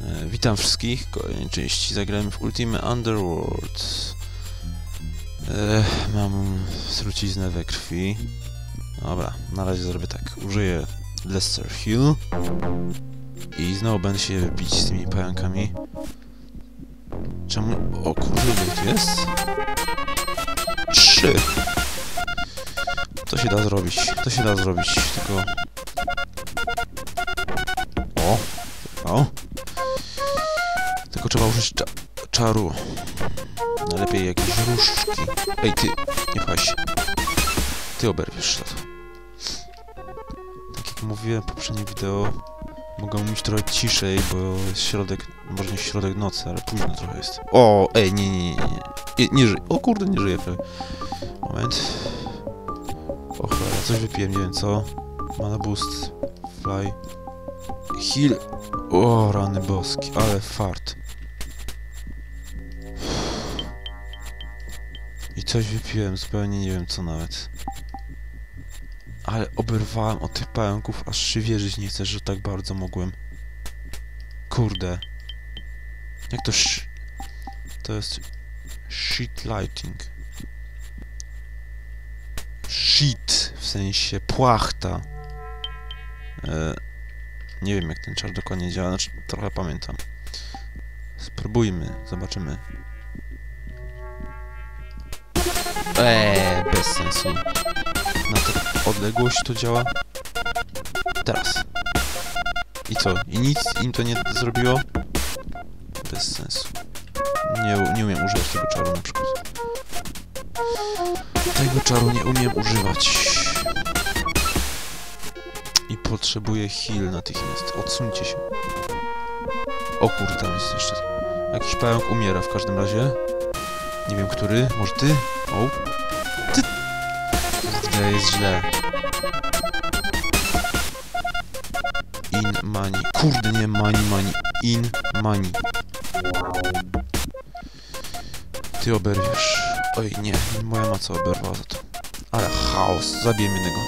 E, witam wszystkich kolejnej części. Zagrałem w Ultimate Underworld. E, mam truciznę we krwi. Dobra, na razie zrobię tak. Użyję Lester Hill. I znowu będę się bić z tymi pająkami. Czemu... O kurde, tu jest? Trzy! To się da zrobić. To się da zrobić, tylko... cza czaru. Najlepiej jakieś różdżki. Ej, ty! Nie się. Ty oberwiesz to. Tak jak mówiłem w poprzednim wideo, mogę mówić trochę ciszej, bo jest środek, może nie środek nocy, ale późno trochę jest. O, ej, nie, nie, nie, nie. Nie, nie żyję. O kurde, nie żyję prawie. Moment. O cholera, coś wypiłem, nie wiem co. Mana boost. Fly. Heal. O, rany boski, ale fart. I coś wypiłem, zupełnie nie wiem co nawet. Ale oberwałem od tych pająków, aż się wierzyć nie chcę, że tak bardzo mogłem. Kurde. Jak to sz... To jest... Sheet lighting. Sheet, w sensie płachta. E, nie wiem jak ten czar dokładnie działa, znaczy trochę pamiętam. Spróbujmy, zobaczymy. Eee, bez sensu. Na tę odległość to działa. Teraz. I co? I nic im to nie zrobiło? Bez sensu. Nie, nie umiem używać tego czaru na przykład. Tego czaru nie umiem używać. I potrzebuję heal natychmiast. Odsuńcie się. O kurde, tam jest jeszcze... Jakiś pająk umiera w każdym razie. Nie wiem, który. Może ty? O. Ty! Kurde, jest źle. In money. Kurde, nie money, money. In money. Ty oberwiesz. Oj, nie. Moja maca oberwała za to. Ale chaos. Zabiję jednego.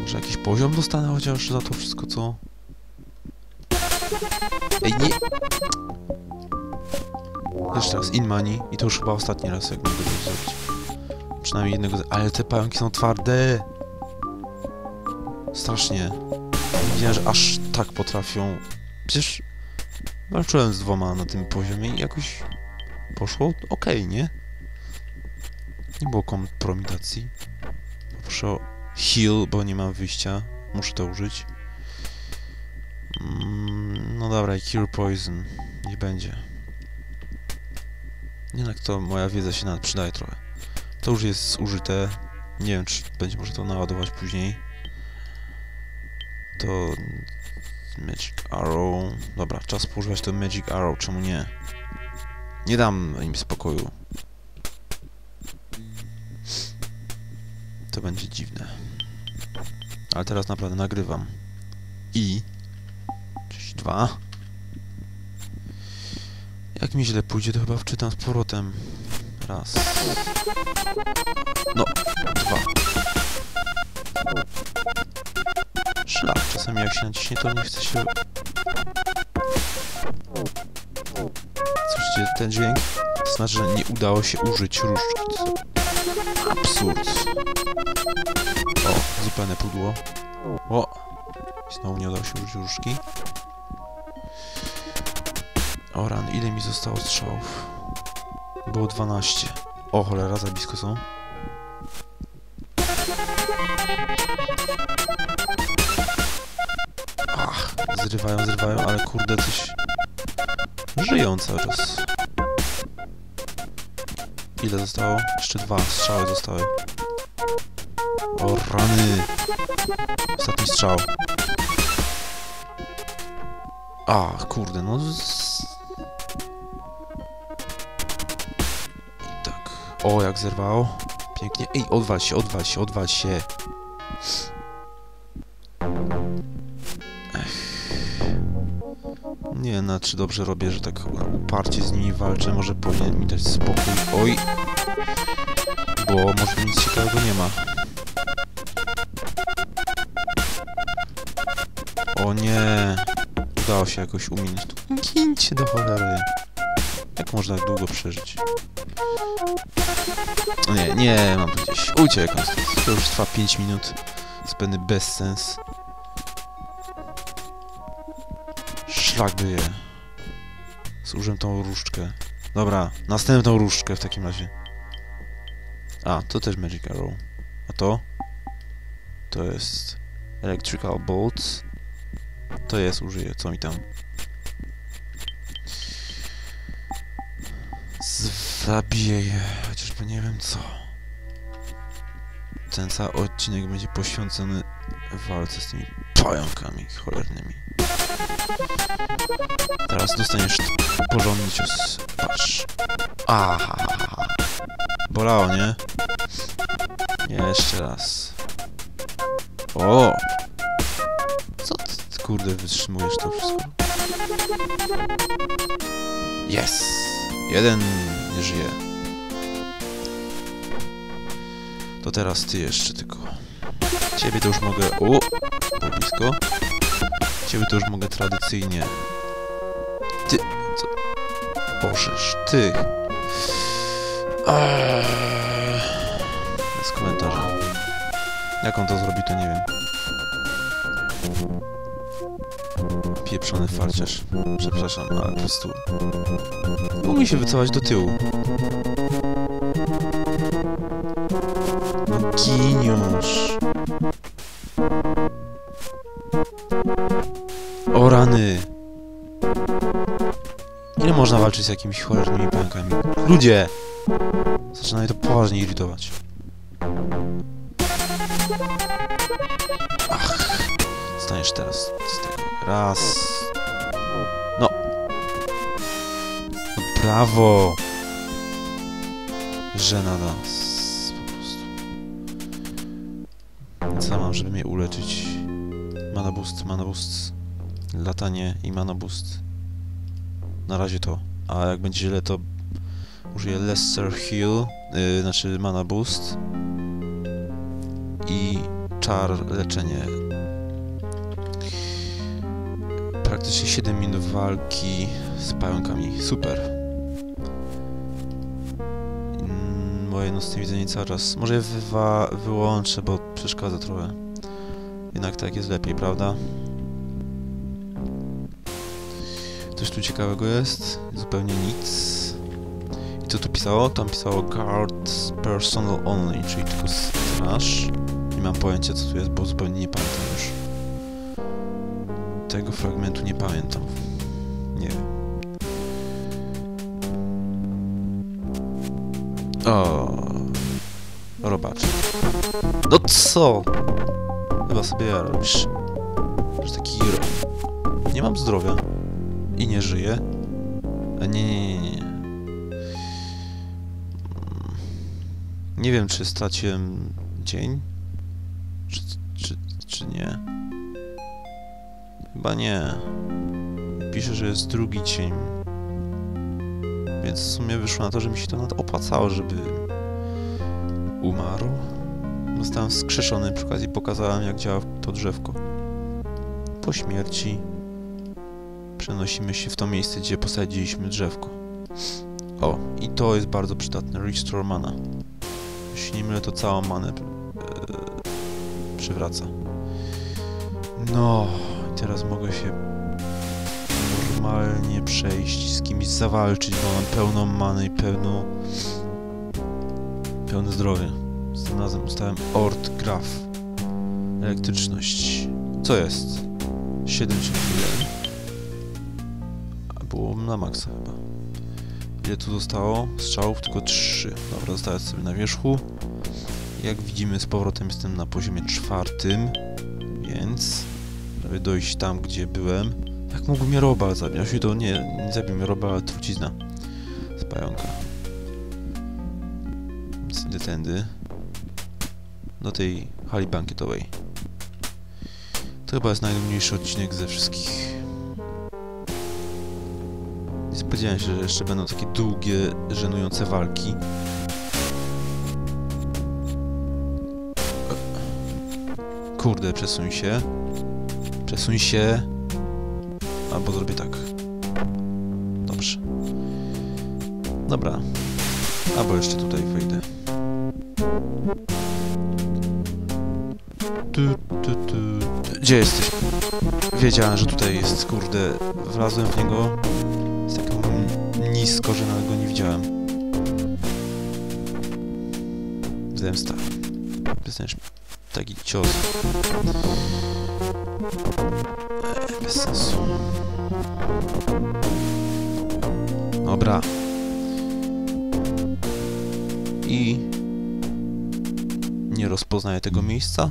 Może jakiś poziom dostanę chociaż za to wszystko, co... Ej, nie... Jeszcze raz, in money. I to już chyba ostatni raz, jak mogę to zrobić. Przynajmniej jednego... Ale te pająki są twarde! Strasznie. Nie wiedziałem, że aż tak potrafią... Przecież... Walczyłem z dwoma na tym poziomie i jakoś... Poszło okej, nie? Nie było kompromitacji. Poproszę o heal, bo nie mam wyjścia. Muszę to użyć. Mm, no dobra, cure poison. Nie będzie. Jednak to moja wiedza się nawet przydaje trochę. To już jest zużyte. Nie wiem, czy będzie może to naładować później. To... Magic Arrow... Dobra, czas poużywać to Magic Arrow, czemu nie? Nie dam im spokoju. To będzie dziwne. Ale teraz naprawdę nagrywam. I... 32. Jak mi źle pójdzie, to chyba wczytam z powrotem. Raz. No, dwa. Szlak. Czasami jak się naciśnie, to nie chce się... Słyszycie ten dźwięk? To znaczy, że nie udało się użyć różdżki. Absurd. O, zupełne pudło. O! Znowu nie udało się użyć różdżki. O ran, ile mi zostało strzałów? Było 12. O cholera, za blisko są. Ach, zrywają, zrywają, ale kurde coś... Żyją cały czas. Ile zostało? Jeszcze dwa strzały zostały. O rany! Ostatni strzał. A, kurde, no... O, jak zerwało. Pięknie. Ej, odwal się, odwal się, odwal się. Nie na czy dobrze robię, że tak uparcie z nimi walczę. Może powinien mi dać spokój. Oj! Bo może nic ciekawego nie ma. O nie. Udało się jakoś uminąć. Gincie do cholery. Jak można tak długo przeżyć? O nie, nie, mam tu gdzieś. Uciekam stąd. To już trwa 5 minut. Spędny bez sens. Szlak by je. Zużyłem tą różdżkę. Dobra, następną różdżkę w takim razie. A, to też Magic Arrow. A to? To jest Electrical Bolts. To jest, użyję, co mi tam? Zabiję je, chociażby nie wiem co. Ten cały odcinek będzie poświęcony walce z tymi pająkami cholernymi. Teraz dostaniesz porządny cios. Patrz. Aha. Bolało, nie? Jeszcze raz. O! Co ty, kurde, wytrzymujesz to wszystko? Yes! Jeden nie żyje. To teraz ty jeszcze tylko. Ciebie to już mogę... O! Było blisko. Ciebie to już mogę tradycyjnie... Ty... Co? Bożeż, ty! Eee... Bez komentarza. Jak on to zrobi, to nie wiem. Pieprzony farciarz. Przepraszam, ale po prostu... Umie się wycofać do tyłu. No giniusz. O rany. Ile można walczyć z jakimiś cholernymi pająkami? Ludzie! Zaczyna mnie to poważnie irytować. Ach, staniesz teraz. Raz. No. no brawo. Żena nas. Po prostu. Co mam, żeby mnie uleczyć? Mana boost, mana boost. Latanie i mana boost. Na razie to. A jak będzie źle, to użyję Lesser Heal, yy, znaczy mana boost. I czar leczenie. Praktycznie 7 minut walki z pająkami. Super. Mm, Moje nocne widzenie cały czas. Może je wywa wyłączę, bo przeszkadza trochę. Jednak tak jest lepiej, prawda? Coś tu ciekawego jest? Zupełnie nic. I co tu pisało? Tam pisało guard personal only, czyli tylko straż. Nie mam pojęcia co tu jest, bo zupełnie nie pamiętam już. Tego fragmentu nie pamiętam. Nie wiem. O, robacz. No co? Chyba sobie robisz. Że taki ro... Nie mam zdrowia. I nie żyję. A nie, nie, nie, nie. Nie wiem, czy straciłem dzień? Czy, czy, czy nie? Chyba nie. Pisze, że jest drugi dzień. Więc w sumie wyszło na to, że mi się to nawet opłacało, żeby umarł. Zostałem skrzeszony przy okazji, pokazałem jak działa to drzewko. Po śmierci przenosimy się w to miejsce, gdzie posadziliśmy drzewko. O, i to jest bardzo przydatne. Restore mana. Jeśli nie mylę, to całą manę e, przywraca. No, teraz mogę się normalnie przejść, z kimś zawalczyć, bo mam pełną manę i pełną... pełne zdrowie. Z tym razem ustałem Ort Graf. Elektryczność. Co jest? 71. A było na maksa chyba. Ile tu zostało? Strzałów tylko 3. Dobra, zostałem sobie na wierzchu. Jak widzimy, z powrotem jestem na poziomie czwartym, więc żeby dojść tam, gdzie byłem. Jak mógł mnie robal zabić? Jeśli to nie, nie zabił mnie robal, ale trucizna z pająka. Więc idę tędy. Do tej hali bankietowej. To chyba jest najnudniejszy odcinek ze wszystkich. Nie spodziewałem się, że jeszcze będą takie długie, żenujące walki. Kurde, przesuń się. Przesuń się. Albo zrobię tak. Dobrze. Dobra. Albo jeszcze tutaj wejdę. Tu, tu, tu. Gdzie jesteś? Wiedziałem, że tutaj jest, kurde. Wlazłem w niego. Jest tak nisko, że nawet go nie widziałem. Zemsta. Dostaniesz taki cios. Bez sensu. Dobra. I nie rozpoznaję tego miejsca,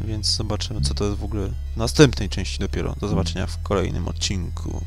więc zobaczymy co to jest w ogóle w następnej części dopiero. Do zobaczenia w kolejnym odcinku.